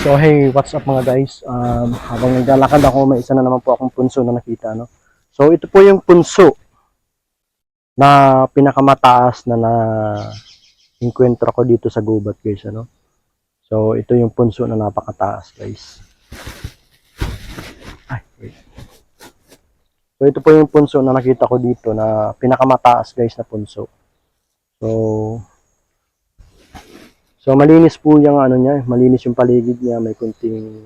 So hey, what's up mga guys? Um, habang naglalakad ako, may isa na naman po akong punso na nakita. No? So ito po yung punso na pinakamataas na na encuentro ko dito sa gubat guys. Ano? So ito yung punso na napakataas guys. Ay, wait. So ito po yung punso na nakita ko dito na pinakamataas guys na punso. So So malinis po yung ano niya, malinis yung paligid niya, may kunting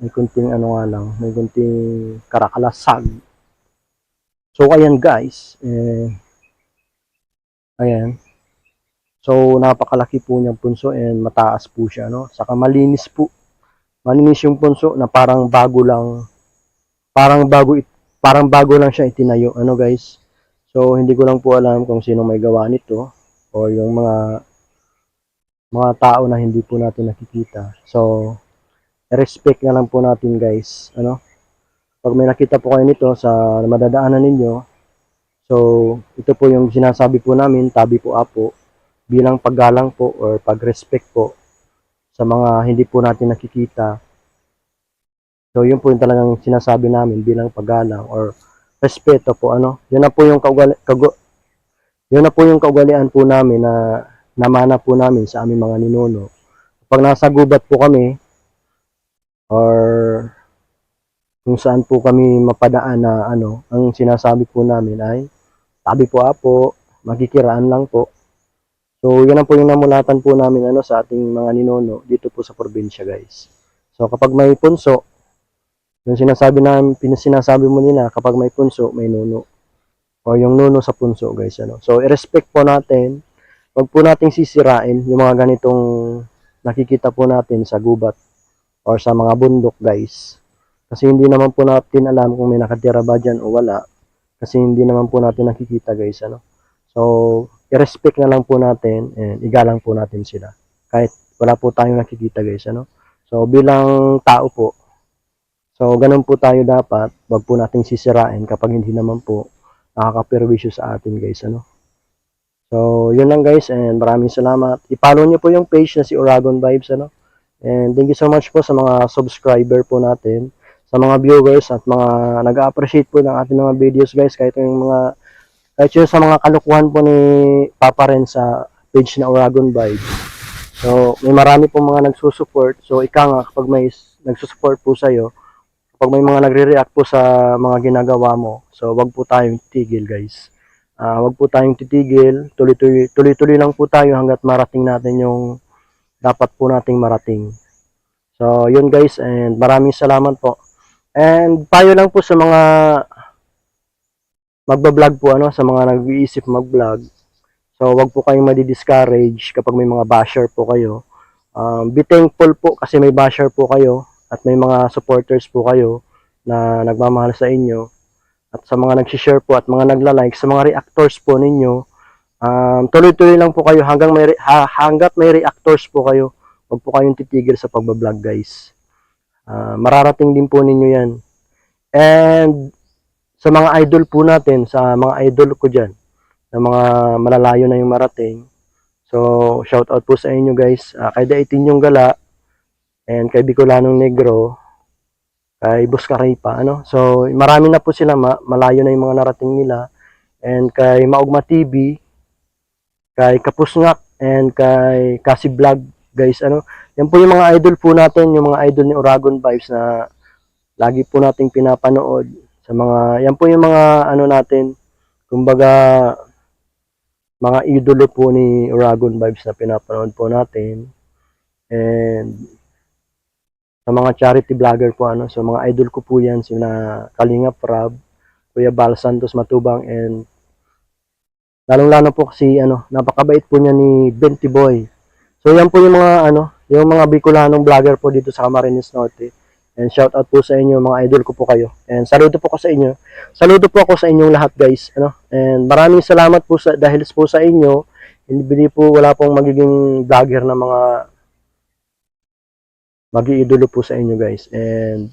may kunting ano nga lang, may kunting karakalasag. So ayan guys, eh ayan. So napakalaki po niyang punso and mataas po siya no. Saka malinis po. Malinis yung punso na parang bago lang parang bago parang bago lang siya itinayo ano guys. So hindi ko lang po alam kung sino may gawa nito o yung mga mga tao na hindi po natin nakikita. So, respect na lang po natin guys. Ano? Pag may nakita po kayo nito sa madadaanan ninyo, so, ito po yung sinasabi po namin, tabi po apo, bilang paggalang po or pag-respect po sa mga hindi po natin nakikita. So, yun po yung talagang sinasabi namin bilang paggalang or respeto po ano. Yun na po yung kaugali, kagu, yun na po yung kaugalian po namin na namana po namin sa aming mga ninuno. Pag nasa gubat po kami, or kung saan po kami mapadaan na ano, ang sinasabi po namin ay, tabi po apo, magkikiraan lang po. So, yun ang po yung namulatan po namin ano, sa ating mga ninuno dito po sa probinsya guys. So, kapag may punso, yung sinasabi namin, pinasinasabi mo nila, kapag may punso, may nuno. O yung nuno sa punso guys. Ano. So, i-respect po natin Huwag po nating sisirain yung mga ganitong nakikita po natin sa gubat or sa mga bundok guys. Kasi hindi naman po natin alam kung may nakatira ba dyan o wala. Kasi hindi naman po natin nakikita guys. Ano? So, i-respect na lang po natin and igalang po natin sila. Kahit wala po tayong nakikita guys. Ano? So, bilang tao po, so ganun po tayo dapat. Huwag po nating sisirain kapag hindi naman po nakaka-perwisyo sa atin guys. Ano? So, yun lang guys and maraming salamat. I-follow nyo po yung page na si Oragon Vibes ano. And thank you so much po sa mga subscriber po natin, sa mga viewers at mga nag-appreciate po ng ating mga videos guys kahit yung mga kahit yung sa mga kalukuhan po ni Papa Ren sa page na Oragon Vibes. So, may marami po mga nagsusupport. So, ika nga kapag may nagsusupport po sa'yo, kapag may mga nagre-react po sa mga ginagawa mo, so wag po tayong tigil guys. Ah, wag po tayong titigil, tuloy-tuloy lang po tayo hangga't marating natin yung dapat po nating marating. So, yun guys and maraming salamat po. And payo lang po sa mga magba-vlog po ano, sa mga nag-iisip mag-vlog. So, wag po kayong madi-discourage kapag may mga basher po kayo. Um, be thankful po kasi may basher po kayo at may mga supporters po kayo na nagmamahal sa inyo at sa mga nag-share po at mga nagla-like sa mga reactors po ninyo um, tuloy-tuloy lang po kayo. Hanggang may ha, hanggat may reactors po kayo huwag po kayong titigil sa pagbablog guys. Ah, mararating din po ninyo yan. And sa mga idol po natin sa mga idol ko dyan na mga malalayo na yung marating so shout out po sa inyo guys. Ah, kay Daitin yung gala and kay Bicolanong Negro kay Boss Karipa, ano? So, marami na po sila, ma- malayo na yung mga narating nila. And kay Maugma TV, kay Kapusngak, and kay Kasi Vlog, guys, ano? Yan po yung mga idol po natin, yung mga idol ni Oragon Vibes na lagi po nating pinapanood sa mga, yan po yung mga, ano natin, kumbaga, mga idolo po ni Oragon Vibes na pinapanood po natin. And, sa mga charity vlogger po ano. So mga idol ko po yan sina Kalinga Prab Kuya Bal Santos Matubang and lalong lalo po kasi ano napakabait po niya ni Benti Boy. So yan po yung mga ano yung mga Bicolanong vlogger po dito sa Camarines Norte. And shout out po sa inyo mga idol ko po kayo. And saludo po ko sa inyo. Saludo po ako sa inyong lahat guys ano. And maraming salamat po sa dahil po sa inyo hindi po wala pong magiging vlogger na mga mag-iidolo po sa inyo guys. And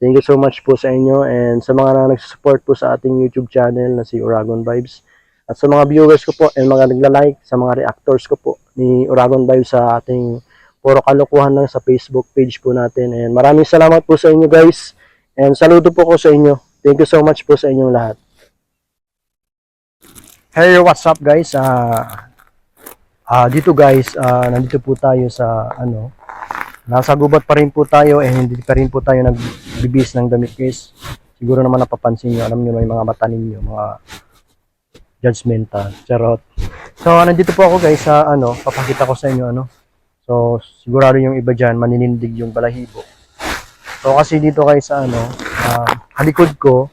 thank you so much po sa inyo and sa mga na nagsusupport po sa ating YouTube channel na si Oragon Vibes. At sa mga viewers ko po and mga nagla-like, sa mga reactors ko po ni Oragon Vibes sa ating puro kalokohan lang sa Facebook page po natin. And maraming salamat po sa inyo guys. And saludo po ko sa inyo. Thank you so much po sa inyong lahat. Hey, what's up guys? Ah ah, dito guys, ah, nandito po tayo sa ano, nasa gubat pa rin po tayo eh hindi pa rin po tayo nagbibis ng damit guys. Siguro naman napapansin nyo, alam nyo may mga mata ninyo, mga judgmental, charot. So, nandito po ako guys sa ano, papakita ko sa inyo ano. So, sigurado yung iba dyan, maninindig yung balahibo. So, kasi dito guys sa ano, ah, halikod ko,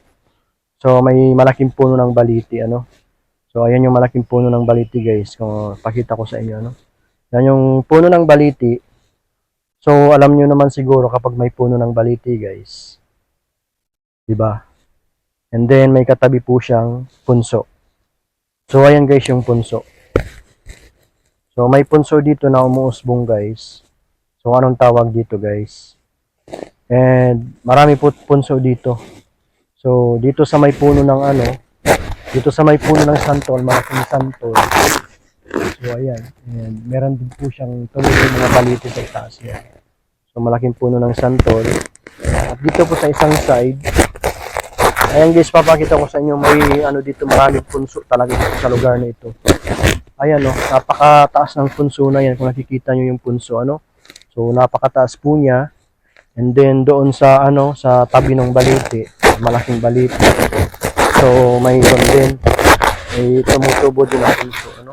so may malaking puno ng baliti ano. So, ayan yung malaking puno ng baliti guys, kung pakita ko sa inyo ano. Yan yung puno ng baliti. So, alam nyo naman siguro kapag may puno ng baliti guys. ba? And then may katabi po siyang punso. So ayan guys yung punso. So may punso dito na umuusbong guys. So anong tawag dito guys? And marami po punso dito. So dito sa may puno ng ano, dito sa may puno ng santol, malaking santol. So ayan, and meron din po siyang tuloy mga baliti sa itaas niya. So malaking puno ng santol. At dito po sa isang side, Ayan guys, papakita ko sa inyo may ano dito maraming punso talaga dito sa lugar na ito. Ayan no, napakataas ng punso na yan kung nakikita nyo yung punso ano. So napakataas po niya. And then doon sa ano sa tabi ng baliti, malaking baliti. So mayroon din may tumutubo din ang punso ano.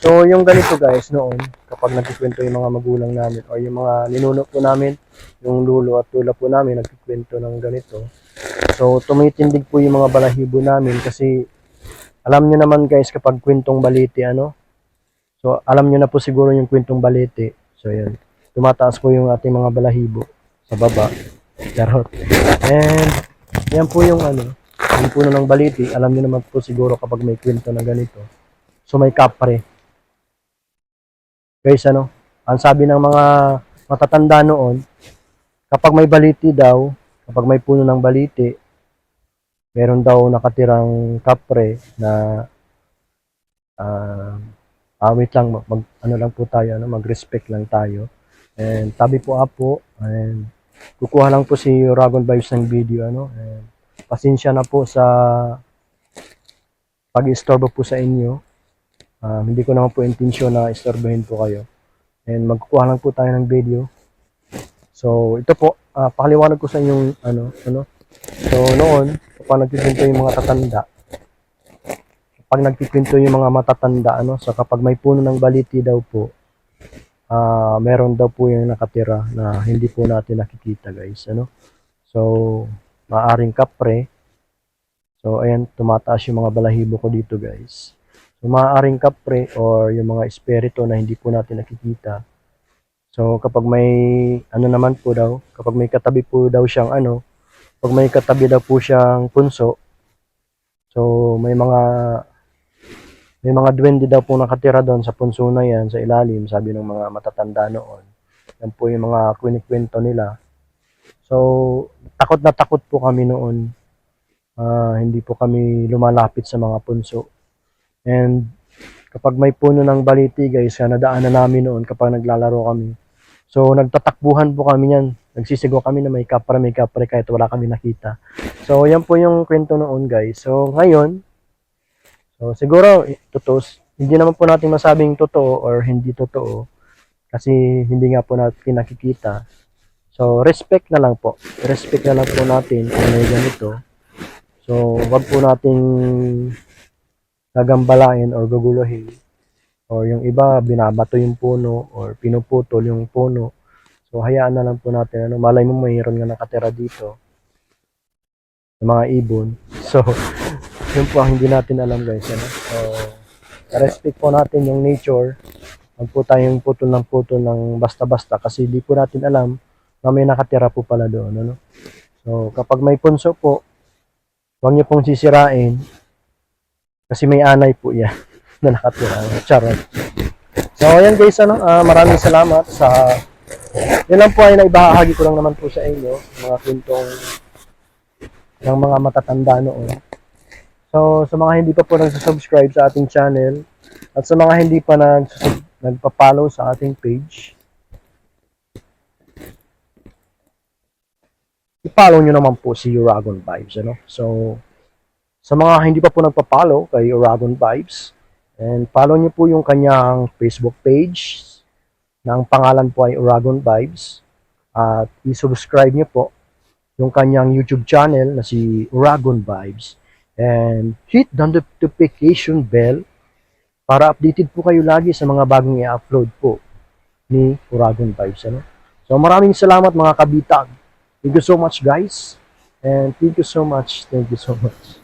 So yung ganito guys noon kapag nagkikwento yung mga magulang namin o yung mga ninuno po namin, yung lulo at tula po namin nagkikwento ng ganito. So, tumitindig po yung mga balahibo namin kasi alam nyo naman guys kapag kwentong baliti ano. So, alam nyo na po siguro yung kwentong baliti. So, yun. Tumataas po yung ating mga balahibo sa baba. Charot. And, yan po yung ano, yung puno ng baliti. Alam nyo naman po siguro kapag may kwento na ganito. So, may kapre. Guys, ano, ang sabi ng mga matatanda noon, kapag may baliti daw, kapag may puno ng baliti, meron daw nakatirang kapre na ah ah, wait lang, mag- ano lang po tayo, ano, mag-respect lang tayo. And tabi po apo, and kukuha lang po si Dragon Vibes ng video, ano, and pasensya na po sa pag-istorbo po sa inyo. Ah, hindi ko naman po intensyon na istorbohin po kayo. And magkukuha lang po tayo ng video. So, ito po, ah, pakaliwanag ko sa inyong ano, ano. So, noon, kapag nagkikwento yung mga tatanda, kapag nagkikwento yung mga matatanda, ano, so kapag may puno ng baliti daw po, ah, meron daw po yung nakatira na hindi po natin nakikita, guys, ano. So, maaring kapre. So, ayan, tumataas yung mga balahibo ko dito, guys. So, maaaring kapre or yung mga espiritu na hindi po natin nakikita. So, kapag may, ano naman po daw, kapag may katabi po daw siyang ano, pag may katabi daw po siyang punso, so, may mga, may mga duwende daw po nakatira doon sa punso na yan, sa ilalim, sabi ng mga matatanda noon. Yan po yung mga kwinikwento nila. So, takot na takot po kami noon. Ah, hindi po kami lumalapit sa mga punso. And kapag may puno ng baliti guys, na nadaanan namin noon kapag naglalaro kami. So nagtatakbuhan po kami niyan. Nagsisigaw kami na may kapre, may kapre kahit wala kami nakita. So yan po yung kwento noon guys. So ngayon, so siguro totoo, hindi naman po natin masabing totoo or hindi totoo kasi hindi nga po natin nakikita. So respect na lang po. Respect na lang po natin kung may ganito. So wag po nating gagambalain or guguluhin. Or yung iba, binabato yung puno or pinuputol yung puno. So, hayaan na lang po natin. Ano, malay mo mayroon nga nakatira dito ng mga ibon. So, yun po ang hindi natin alam guys. Ano? So, respect po natin yung nature. Huwag po tayong putol ng putol ng basta-basta kasi di po natin alam may nakatira po pala doon. Ano? So, kapag may punso po, huwag niyo pong sisirain kasi may anay po yan na nakatira. Charot. So, ayan guys, ano, ah, maraming salamat sa yun lang po ay naibahagi ko lang naman po sa inyo mga kwentong ng mga matatanda noon. So, sa mga hindi pa po nagsusubscribe sa ating channel at sa mga hindi pa nagsusub- nagpa-follow sa ating page, i-follow nyo naman po si Uragon Vibes. Ano? So, sa mga hindi pa po nagpa-follow kay Uragon Vibes, and follow nyo po yung kanyang Facebook page ang pangalan po ay Uragon Vibes. At i-subscribe nyo po yung kanyang YouTube channel na si Uragon Vibes. And hit the notification bell para updated po kayo lagi sa mga bagong i-upload po ni Uragon Vibes. Ano? So maraming salamat mga kabitag. Thank you so much guys. And thank you so much. Thank you so much.